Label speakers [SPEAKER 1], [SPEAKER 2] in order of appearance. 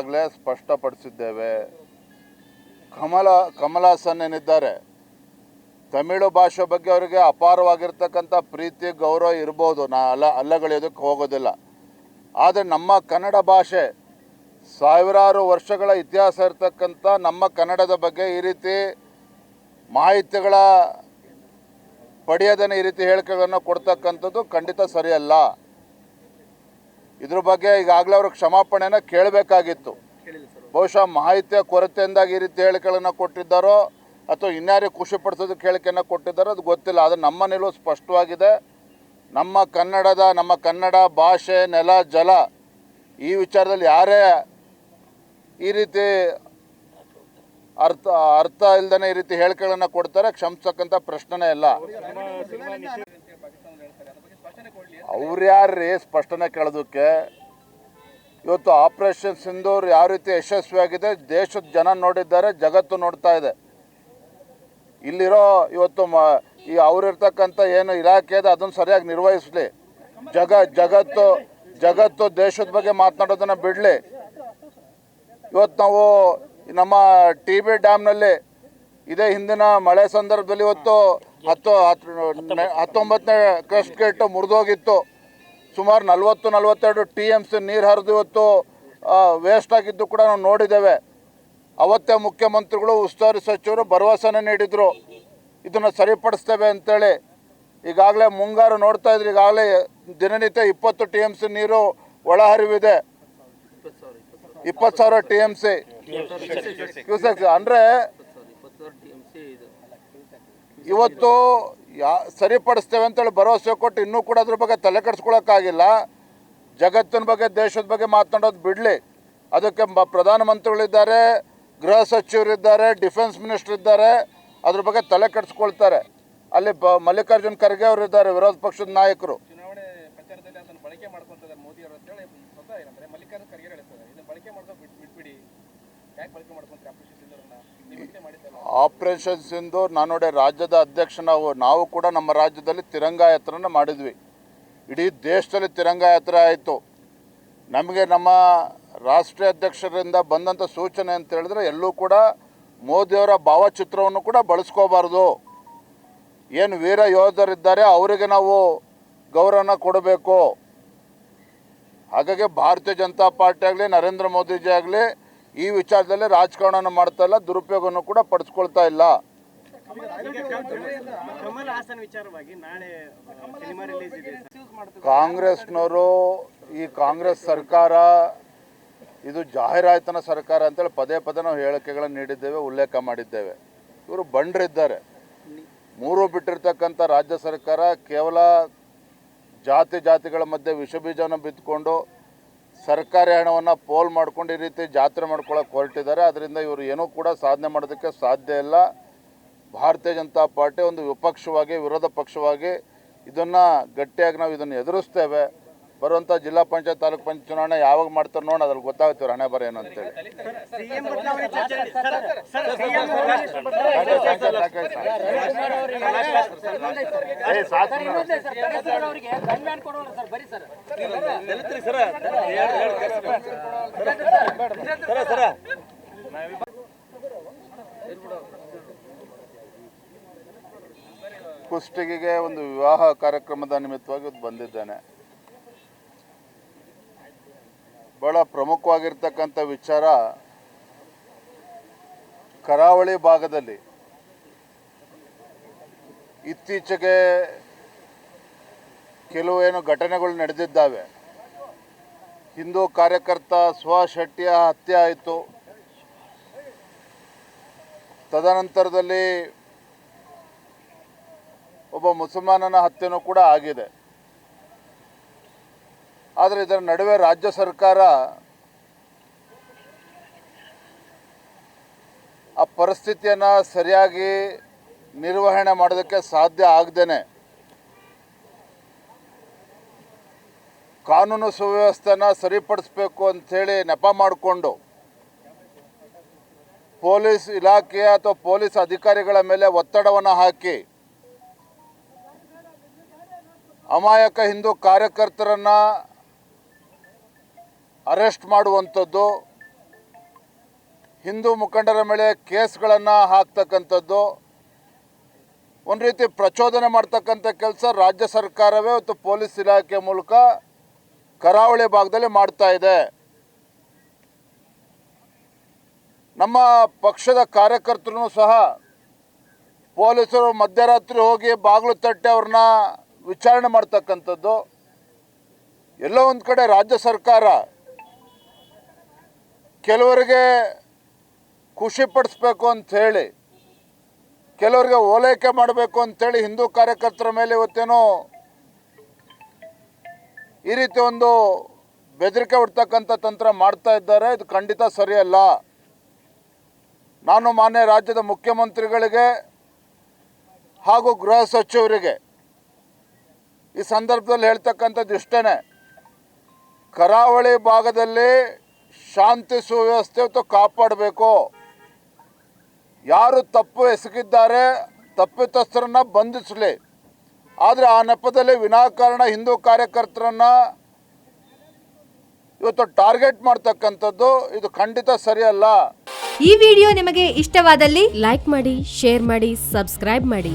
[SPEAKER 1] ಈಗಾಗಲೇ ಸ್ಪಷ್ಟಪಡಿಸಿದ್ದೇವೆ. ಕಮಲ, ಕಮಲಾಸನ್ ಏನಿದ್ದಾರೆ? ತಮಿಳು ಭಾಷೆ ಬಗ್ಗೆ ಅವರಿಗೆ ಅಪಾರವಾಗಿರ್ತಕ್ಕಂಥ ಪ್ರೀತಿ, ಗೌರವ ಇರ್ಬೋದು. ನಾ ಅಲ್ಲ, ಅಲ್ಲಗಳೆಯೋದಕ್ಕೆ ಹೋಗೋದಿಲ್ಲ. ಆದರೆ ನಮ್ಮ ಕನ್ನಡ ಭಾಷೆ ಸಾವಿರಾರು ವರ್ಷಗಳ ಇತಿಹಾಸ ಇರತಕ್ಕಂಥ ನಮ್ಮ ಕನ್ನಡದ ಬಗ್ಗೆ ಈ ರೀತಿ ಮಾಹಿತಿಗಳ ಪಡೆಯದನೆ ಈ ರೀತಿ ಹೇಳಿಕೆಗಳನ್ನು ಕೊಡ್ತಕ್ಕಂಥದ್ದು ಖಂಡಿತ ಸರಿಯಲ್ಲ. ಇದ್ರ ಬಗ್ಗೆ ಈಗಾಗಲೇ ಅವ್ರಿಗೆ ಕ್ಷಮಾಪಣೆನ ಕೇಳಬೇಕಾಗಿತ್ತು. ಬಹುಶಃ ಮಾಹಿತಿಯ ಕೊರತೆಯಿಂದಾಗಿ ಈ ರೀತಿ ಹೇಳಿಕೆಗಳನ್ನು ಕೊಟ್ಟಿದ್ದಾರೋ ಅಥವಾ ಇನ್ಯಾರಿಗೆ ಖುಷಿ ಪಡಿಸೋದಕ್ಕೆ ಹೇಳಿಕೆಯನ್ನು ಕೊಟ್ಟಿದ್ದಾರೋ ಅದು ಗೊತ್ತಿಲ್ಲ. ಆದರೆ ನಮ್ಮ ನಿಲುವು ಸ್ಪಷ್ಟವಾಗಿದೆ. ನಮ್ಮ ಕನ್ನಡದ, ನಮ್ಮ ಕನ್ನಡ ಭಾಷೆ, ನೆಲ, ಜಲ ಈ ವಿಚಾರದಲ್ಲಿ ಯಾರೇ ಈ ರೀತಿ ಅರ್ಥ ಅರ್ಥ ಇಲ್ದೇ ಈ ರೀತಿ ಹೇಳಿಕೆಗಳನ್ನು ಕೊಡ್ತಾರೆ ಕ್ಷಮಿಸ್ತಕ್ಕಂಥ ಪ್ರಶ್ನೆನೇ ಇಲ್ಲ. ಅವ್ರ್ಯಾರ್ರೀ ಸ್ಪಷ್ಟನೆ ಕೇಳೋದಕ್ಕೆ? ಇವತ್ತು ಆಪರೇಷನ್ ಸಿಂಧೂರ್ ಯಾವ ರೀತಿ ಯಶಸ್ವಿಯಾಗಿದೆ, ದೇಶದ ಜನ ನೋಡಿದ್ದಾರೆ, ಜಗತ್ತು ನೋಡ್ತಾ ಇದೆ. ಇಲ್ಲಿರೋ ಇವತ್ತು ಮ, ಈ ಅವ್ರಿರ್ತಕ್ಕಂಥ ಏನು ಇಲಾಖೆ ಇದೆ, ಅದನ್ನು ಸರಿಯಾಗಿ ನಿರ್ವಹಿಸಲಿ. ಜಗ, ಜಗತ್ತು ಜಗತ್ತು ದೇಶದ ಬಗ್ಗೆ ಮಾತನಾಡೋದನ್ನು ಬಿಡಲಿ. ಇವತ್ತು ನಾವು ನಮ್ಮ ಟಿ ಬಿ ಡ್ಯಾಮ್ನಲ್ಲಿ ಇದೇ ಹಿಂದಿನ ಮಳೆ ಸಂದರ್ಭದಲ್ಲಿ ಇವತ್ತು ಹತ್ತು ಹತ್ತು ಹತ್ತೊಂಬತ್ತನೇ ಕ್ರಸ್ಟ್ ಗೇಟ್ ಮುರಿದೋಗಿತ್ತು. ಸುಮಾರು ನಲವತ್ತು ನಲವತ್ತೆರಡು ಟಿ ಎಂ ಸಿ ನೀರು ಹರಿದು ಇವತ್ತು ವೇಸ್ಟ್ ಆಗಿದ್ದು ಕೂಡ ನಾವು ನೋಡಿದ್ದೇವೆ. ಅವತ್ತೇ ಮುಖ್ಯಮಂತ್ರಿಗಳು ಉಸ್ತುವಾರಿ ಸಚಿವರು ಭರವಸೆನೇ ನೀಡಿದರು. ಇದನ್ನು ಸರಿಪಡಿಸ್ತೇವೆ ಅಂತೇಳಿ. ಈಗಾಗಲೇ ಮುಂಗಾರು ನೋಡ್ತಾ ಇದ್ರೆ ಈಗಾಗಲೇ ದಿನನಿತ್ಯ ಇಪ್ಪತ್ತು ಟಿ ಎಂ ಸಿ ನೀರು ಒಳಹರಿವಿದೆ. ಇಪ್ಪತ್ತು ಸಾವಿರ ಟಿ ಎಂ ಸಿ ಅಂದರೆ ಇವತ್ತು ಯಾ ಸರಿಪಡಿಸ್ತೇವೆ ಅಂತೇಳಿ ಭರವಸೆ ಕೊಟ್ಟು ಇನ್ನೂ ಕೂಡ ಅದ್ರ ಬಗ್ಗೆ ತಲೆ ಕೆಡಿಸ್ಕೊಳಕ್ಕಾಗಿಲ್ಲ. ಜಗತ್ತಿನ ಬಗ್ಗೆ, ದೇಶದ ಬಗ್ಗೆ ಮಾತನಾಡೋದು ಬಿಡಲಿ. ಅದಕ್ಕೆ ಪ್ರಧಾನಮಂತ್ರಿಗಳಿದ್ದಾರೆ, ಗೃಹ ಸಚಿವರಿದ್ದಾರೆ, ಡಿಫೆನ್ಸ್ ಮಿನಿಸ್ಟರ್ ಇದ್ದಾರೆ, ಅದ್ರ ಬಗ್ಗೆ ತಲೆ ಕೆಡಿಸ್ಕೊಳ್ತಾರೆ. ಅಲ್ಲಿ ಬ ಮಲ್ಲಿಕಾರ್ಜುನ್ ಖರ್ಗೆ ಅವರು ಇದ್ದಾರೆ, ವಿರೋಧ ಪಕ್ಷದ ನಾಯಕರು.
[SPEAKER 2] ಬಳಕೆ ಮಾಡ್ಕೊಂತಾರೆ
[SPEAKER 1] ಎಂದು ನಾನು ರಾಜ್ಯದ ಅಧ್ಯಕ್ಷ ನಾವು ನಾವು ಕೂಡ ನಮ್ಮ ರಾಜ್ಯದಲ್ಲಿ ತಿರಂಗ ಯಾತ್ರೆನ ಮಾಡಿದ್ವಿ. ಇಡೀ ದೇಶದಲ್ಲಿ ತಿರಂಗ ಯಾತ್ರೆ ಆಯಿತು. ನಮಗೆ ನಮ್ಮ ರಾಷ್ಟ್ರೀಯ ಅಧ್ಯಕ್ಷರಿಂದ ಬಂದಂಥ ಸೂಚನೆ ಅಂತ ಹೇಳಿದ್ರೆ ಎಲ್ಲೂ ಕೂಡ ಮೋದಿಯವರ ಭಾವಚಿತ್ರವನ್ನು ಕೂಡ ಬಳಸ್ಕೋಬಾರ್ದು. ಏನು ವೀರ ಯೋಧರಿದ್ದಾರೆ ಅವರಿಗೆ ನಾವು ಗೌರವನ ಕೊಡಬೇಕು. ಹಾಗಾಗಿ ಭಾರತೀಯ ಜನತಾ ಪಾರ್ಟಿ ಆಗಲಿ, ನರೇಂದ್ರ ಮೋದಿಜಿ ಆಗಲಿ ಈ ವಿಚಾರದಲ್ಲಿ ರಾಜಕಾರಣನೂ ಮಾಡ್ತಾ ಇಲ್ಲ, ದುರುಪಯೋಗವನ್ನು ಕೂಡ ಪಡಿಸ್ಕೊಳ್ತಾ ಇಲ್ಲ. ಕಾಂಗ್ರೆಸ್ನವರು, ಈ ಕಾಂಗ್ರೆಸ್ ಸರ್ಕಾರ, ಇದು ಜಾಹೀರಾತನ ಸರ್ಕಾರ ಅಂತೇಳಿ ಪದೇ ಪದೇ ನಾವು ಹೇಳಿಕೆಗಳನ್ನು ನೀಡಿದ್ದೇವೆ, ಉಲ್ಲೇಖ ಮಾಡಿದ್ದೇವೆ. ಇವರು ಬಂಡ್ರಿದ್ದಾರೆ. ಮೂರು ಬಿಟ್ಟಿರ್ತಕ್ಕಂಥ ರಾಜ್ಯ ಸರ್ಕಾರ ಕೇವಲ ಜಾತಿ ಜಾತಿಗಳ ಮಧ್ಯೆ ವಿಷಬೀಜವನ್ನು ಬಿತ್ಕೊಂಡು ಸರ್ಕಾರಿ ಹಣವನ್ನು ಪೋಲ್ ಮಾಡ್ಕೊಂಡು ಈ ರೀತಿ ಜಾತ್ರೆ ಮಾಡ್ಕೊಳ್ಳೋಕೆ ಹೊರಟಿದ್ದಾರೆ. ಅದರಿಂದ ಇವರು ಏನೂ ಕೂಡ ಸಾಧನೆ ಮಾಡೋದಕ್ಕೆ ಸಾಧ್ಯ ಇಲ್ಲ. ಭಾರತೀಯ ಜನತಾ ಪಾರ್ಟಿ ಒಂದು ವಿಪಕ್ಷವಾಗಿ, ವಿರೋಧ ಪಕ್ಷವಾಗಿ ಇದನ್ನು ಗಟ್ಟಿಯಾಗಿ ನಾವು ಇದನ್ನು ಎದುರಿಸ್ತೇವೆ. ಬರುವಂಥ ಜಿಲ್ಲಾ ಪಂಚಾಯತ್ ತಾಲೂಕು ಪಂಚಾಯತ್ ಚುನಾವಣೆ ಯಾವಾಗ ಮಾಡ್ತಾರೆ ನೋಡಿ ಅದ್ರಲ್ಲಿ ಗೊತ್ತಾಗುತ್ತೆ ಹಣೆ ಬರ ಏನು ಅಂತೇಳಿ. ಕುಷ್ಟಗಿಗೆ ಒಂದು ವಿವಾಹ ಕಾರ್ಯಕ್ರಮದ ನಿಮಿತ್ತವಾಗಿ ಬಂದಿದ್ದೇನೆ ಬಹಳ ಪ್ರಮುಖವಾಗಿರ್ತಕ್ಕಂಥ ವಿಚಾರ ಕರಾವಳಿ ಭಾಗದಲ್ಲಿ. ಇತ್ತೀಚೆಗೆ ಕೆಲವು ಏನು ಘಟನೆಗಳು ನಡೆದಿದ್ದಾವೆ. ಹಿಂದೂ ಕಾರ್ಯಕರ್ತ ಸ್ವ ಶೆಟ್ಟಿಯ ಹತ್ಯೆ ಆಯಿತು. ತದನಂತರದಲ್ಲಿ ಒಬ್ಬ ಮುಸಲ್ಮಾನನ ಹತ್ಯೆನೂ ಕೂಡ ಆಗಿದೆ. ಆದರೆ ಇದರ ನಡುವೆ ರಾಜ್ಯ ಸರ್ಕಾರ ಆ ಪರಿಸ್ಥಿತಿಯನ್ನು ಸರಿಯಾಗಿ ನಿರ್ವಹಣೆ ಮಾಡೋದಕ್ಕೆ ಸಾಧ್ಯ ಆಗದೇನೆ. ಕಾನೂನು ಸುವ್ಯವಸ್ಥೆನ ಸರಿಪಡಿಸ್ಬೇಕು ಅಂಥೇಳಿ ನೆಪ ಮಾಡಿಕೊಂಡು ಪೊಲೀಸ್ ಇಲಾಖೆ ಅಥವಾ ಪೊಲೀಸ್ ಅಧಿಕಾರಿಗಳ ಮೇಲೆ ಒತ್ತಡವನ್ನು ಹಾಕಿ ಅಮಾಯಕ ಹಿಂದೂ ಕಾರ್ಯಕರ್ತರನ್ನು ಅರೆಸ್ಟ್ ಮಾಡುವಂಥದ್ದು, ಹಿಂದೂ ಮುಖಂಡರ ಮೇಲೆ ಕೇಸ್ಗಳನ್ನು ಹಾಕ್ತಕ್ಕಂಥದ್ದು, ಒಂದು ರೀತಿ ಪ್ರಚೋದನೆ ಮಾಡ್ತಕ್ಕಂಥ ಕೆಲಸ ರಾಜ್ಯ ಸರ್ಕಾರವೇ ಮತ್ತು ಪೊಲೀಸ್ ಇಲಾಖೆ ಮೂಲಕ ಕರಾವಳಿ ಭಾಗದಲ್ಲಿ ಮಾಡ್ತಾ ಇದೆ. ನಮ್ಮ ಪಕ್ಷದ ಕಾರ್ಯಕರ್ತರು ಸಹ ಪೊಲೀಸರು ಮಧ್ಯರಾತ್ರಿ ಹೋಗಿ ಬಾಗಿಲು ತಟ್ಟೆ ಅವ್ರನ್ನ ವಿಚಾರಣೆ ಮಾಡ್ತಕ್ಕಂಥದ್ದು. ಎಲ್ಲೋ ಒಂದು ಕಡೆ ರಾಜ್ಯ ಸರ್ಕಾರ ಕೆಲವರಿಗೆ ಖುಷಿ ಪಡಿಸ್ಬೇಕು ಅಂಥೇಳಿ ಕೆಲವರಿಗೆ ಓಲೈಕೆ ಮಾಡಬೇಕು ಅಂಥೇಳಿ ಹಿಂದೂ ಕಾರ್ಯಕರ್ತರ ಮೇಲೆ ಇವತ್ತೇನೋ ಈ ರೀತಿ ಒಂದು ಬೆದರಿಕೆ ಹೊಡ್ತಕ್ಕಂಥ ತಂತ್ರ ಮಾಡ್ತಾ ಇದ್ದಾರೆ. ಇದು ಖಂಡಿತ ಸರಿಯಲ್ಲ. ನಾನು ಮಾನ್ಯ ರಾಜ್ಯದ ಮುಖ್ಯಮಂತ್ರಿಗಳಿಗೆ ಹಾಗೂ ಗೃಹ ಸಚಿವರಿಗೆ ಈ ಸಂದರ್ಭದಲ್ಲಿ ಹೇಳ್ತಕ್ಕಂಥದ್ದು ಇಷ್ಟೇ ಕರಾವಳಿ ಭಾಗದಲ್ಲಿ ಶಾಂತಿ ಸುವ್ಯವಸ್ಥೆ ಕಾಪಾಡಬೇಕು. ಯಾರು ತಪ್ಪು ಎಸಗಿದ್ದಾರೆ, ತಪ್ಪಿತಸ್ಥರನ್ನ ಬಂಧಿಸಲಿ. ಆದರೆ ಆ ನೆಪದಲ್ಲಿ ವಿನಾಕಾರಣ ಹಿಂದೂ ಕಾರ್ಯಕರ್ತರನ್ನ ಇವತ್ತು ಟಾರ್ಗೆಟ್ ಮಾಡ್ತಕ್ಕಂಥದ್ದು ಇದು ಖಂಡಿತ ಸರಿಯಲ್ಲ.
[SPEAKER 3] ಈ ವಿಡಿಯೋ ನಿಮಗೆ ಇಷ್ಟವಾದಲ್ಲಿ ಲೈಕ್ ಮಾಡಿ, ಶೇರ್ ಮಾಡಿ, ಸಬ್ಸ್ಕ್ರೈಬ್ ಮಾಡಿ.